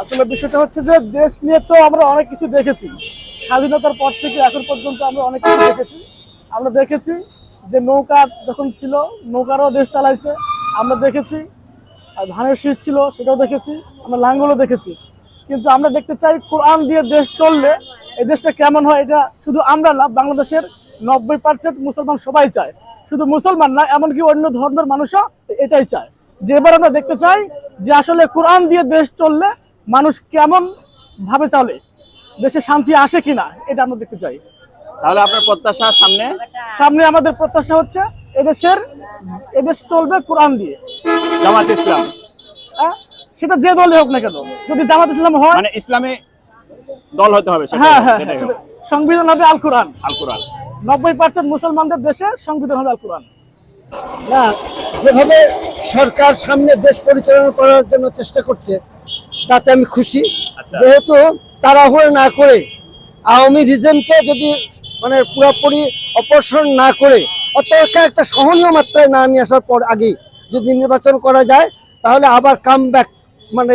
আসলে বিষয়টা হচ্ছে যে দেশ নিয়ে তো আমরা অনেক কিছু দেখেছি। স্বাধীনতার পর থেকে এখন পর্যন্ত আমরা অনেক কিছু দেখেছি। আমরা দেখেছি যে নৌকা যখন ছিল, নৌকারও দেশ চালাইছে। আমরা দেখেছি, আর ধানের শীষ ছিল, সেটাও দেখেছি। আমরা লাঙ্গলও দেখেছি। কিন্তু আমরা দেখতে চাই কোরআন দিয়ে দেশ চললে এই দেশটা কেমন হয়, এটা শুধু আমরা না, বাংলাদেশের নব্বই পার্সেন্ট মুসলমান সবাই চায়। শুধু মুসলমান না, এমনকি অন্য ধর্মের মানুষও এটাই চায়। যে এবার আমরা দেখতে চাই যে আসলে কোরআন দিয়ে দেশ চললে মানুষ কেমন ভাবে চলে? দেশে শান্তি আসে কিনা এটা আমরা দেখতে চাই। তাহলে আপনার প্রত্যাশা সামনে? সামনে আমাদের প্রত্যাশা হচ্ছে এদেশের এদেশ চলবে কোরআন দিয়ে। জামাত ইসলাম। হ্যাঁ? সেটা যে দলই হোক না কেন যদি জামাত ইসলাম হয় মানে ইসলামে দল হতে হবে হ্যাঁ হ্যাঁ হ্যাঁ, সংবিধান হবে আল কোরআন আল কোরআন নব্বই পার্সেন্ট মুসলমানদের দেশে সংবিধান হবে আল কোরআন না যেভাবে সরকার সামনে দেশ পরিচালনা করার জন্য চেষ্টা করছে তাতে আমি খুশি। আচ্ছা। যেহেতু তাড়াহুড়ো না করে আওয়ামী রিজেমকে যদি মানে পুরোপুরি অপসারণ না করে অতটা একটা সহনীয় মাত্রায় না নিয়ে আসার পর আগেই যদি নির্বাচন করা যায় তাহলে আবার কাম ব্যাক মানে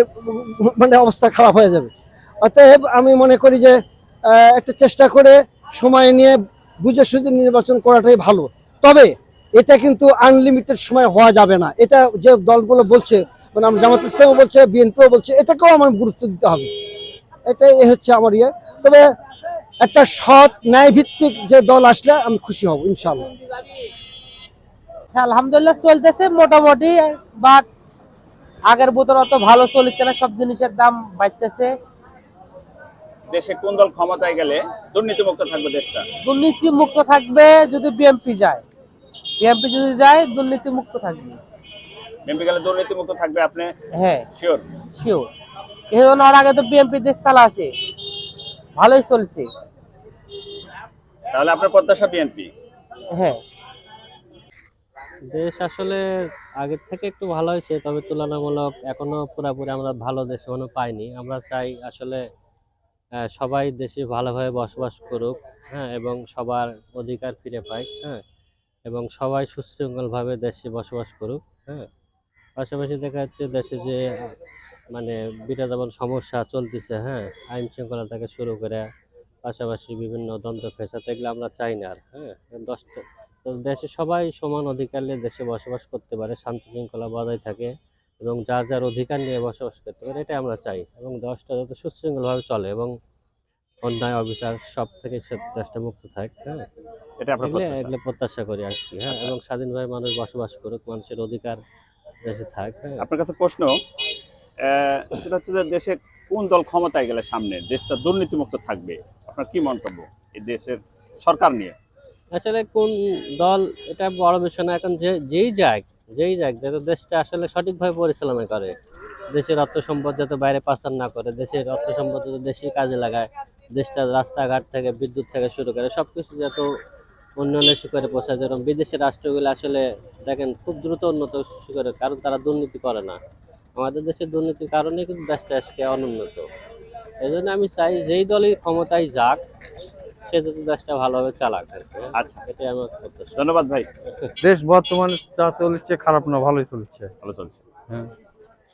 মানে অবস্থা খারাপ হয়ে যাবে। অতএব আমি মনে করি যে একটা চেষ্টা করে সময় নিয়ে বুঝে সুঝে নির্বাচন করাটাই ভালো। তবে এটা কিন্তু আনলিমিটেড সময় হওয়া যাবে না। এটা যে দলগুলো বলছে মানে আমরা জামাত ইসলামও বলছে বিএনপিও বলছে এটাকেও আমার গুরুত্ব দিতে হবে। এটাই এ হচ্ছে আমার ইয়ে। তবে একটা সৎ ন্যায় ভিত্তিক যে দল আসলে আমি খুশি হব ইনশাল্লাহ হ্যাঁ আলহামদুলিল্লাহ চলতেছে মোটামুটি বাট আগের বোতল অত ভালো চলছে না সব জিনিসের দাম বাড়তেছে। দেশে কোন দল ক্ষমতায় গেলে দুর্নীতি মুক্ত থাকবে দেশটা? দুর্নীতি মুক্ত থাকবে যদি বিএমপি যায়। বিএমপি যদি যায় দুর্নীতি মুক্ত থাকবে। বিএনপি গেলে দুর্নীতি মুক্ত থাকবে আপনি? হ্যাঁ। শিওর শিওর এই জন্য ওর আগে তো বিএমপি দেশ চালা আছে ভালোই চলছে। তাহলে আপনার প্রত্যাশা বিএনপি? হ্যাঁ। দেশ আসলে আগের থেকে একটু ভালো হয়েছে তবে তুলনামূলক এখনও পুরোপুরি আমরা ভালো দেশ এখনও পাইনি। আমরা চাই আসলে সবাই দেশে ভালোভাবে বসবাস করুক হ্যাঁ এবং সবার অধিকার ফিরে পায় হ্যাঁ এবং সবাই সুশৃঙ্খলভাবে দেশে বসবাস করুক হ্যাঁ। পাশাপাশি দেখা যাচ্ছে দেশে যে মানে বিরাট যেমন সমস্যা চলতেছে হ্যাঁ? আইন শৃঙ্খলা থেকে শুরু করে পাশাপাশি বিভিন্ন দ্বন্দ্ব ফেসাদ এগুলো আমরা চাই না আর হ্যাঁ? দশটা দেশে সবাই সমান অধিকার নিয়ে দেশে বসবাস করতে পারে শান্তি শৃঙ্খলা বজায় থাকে এবং যার যার অধিকার নিয়ে বসবাস করতে পারে এটাই আমরা চাই। এবং দশটা যাতে সুশৃঙ্খলভাবে চলে এবং অন্যায় অবিচার সব থেকে দেশটা মুক্ত থাকে হ্যাঁ? এটা এগুলো প্রত্যাশা। করি আর কি হ্যাঁ? এবং স্বাধীনভাবে মানুষ বসবাস করুক মানুষের অধিকার আপনার কাছে প্রশ্ন সেটা হচ্ছে যে দেশে কোন দল ক্ষমতায় গেলে সামনে দেশটা দুর্নীতি মুক্ত থাকবে? আপনার কি মন্তব্য এই দেশের সরকার নিয়ে? আসলে কোন দল এটা বড় বিষয় না এখন যে যেই যাক যেই যাক যাতে দেশটা আসলে সঠিকভাবে পরিচালনা করে। দেশের অর্থ সম্পদ যাতে বাইরে পাচার না করে দেশের অর্থ সম্পদ যাতে দেশেই কাজে লাগায় দেশটা রাস্তাঘাট থেকে বিদ্যুৎ থেকে শুরু করে সব কিছু যত উন্নয়নের শিখরে পৌঁছায় যেরকম বিদেশের রাষ্ট্রগুলো আসলে দেখেন খুব দ্রুত উন্নত শিখরে কারণ তারা দুর্নীতি করে না। আমাদের দেশের দুর্নীতির কারণে কিন্তু দেশটা আজকে অনুন্নত। এই জন্য আমি চাই যেই দলই ক্ষমতায় যাক সে যাতে দেশটা ভালোভাবে চালাক আর কি। আচ্ছা। এটাই আমার ধন্যবাদ ভাই। দেশ বর্তমানে যা চলছে খারাপ না ভালোই চলছে। ভালো চলছে। হ্যাঁ।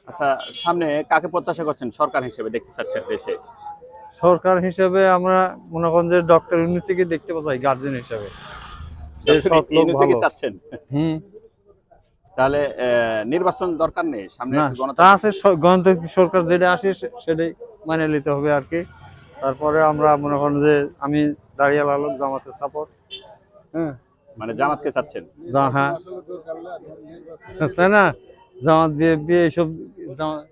আচ্ছা সামনে কাকে প্রত্যাশা করছেন সরকার হিসেবে দেখতে চাচ্ছেন দেশে? সরকার হিসেবে আমরা মনে করেন যে ডক্টর ইউনিসিকে দেখতে পাই গার্জেন হিসেবে। চাচ্ছেন? হুম। তাহলে নির্বাচন দরকার নেই সামনে তা আছে গণতান্ত্রিক সরকার যেটা আসে সেটাই মানে নিতে হবে আর কি। তারপরে আমরা মনে করেন যে আমি দাঁড়িয়ে লালক জামাতে সাপোর্ট। হ্যাঁ। মানে জামাতকে চাচ্ছেন? হ্যাঁ। তাই না জামাত বিএনপি এইসব জামা-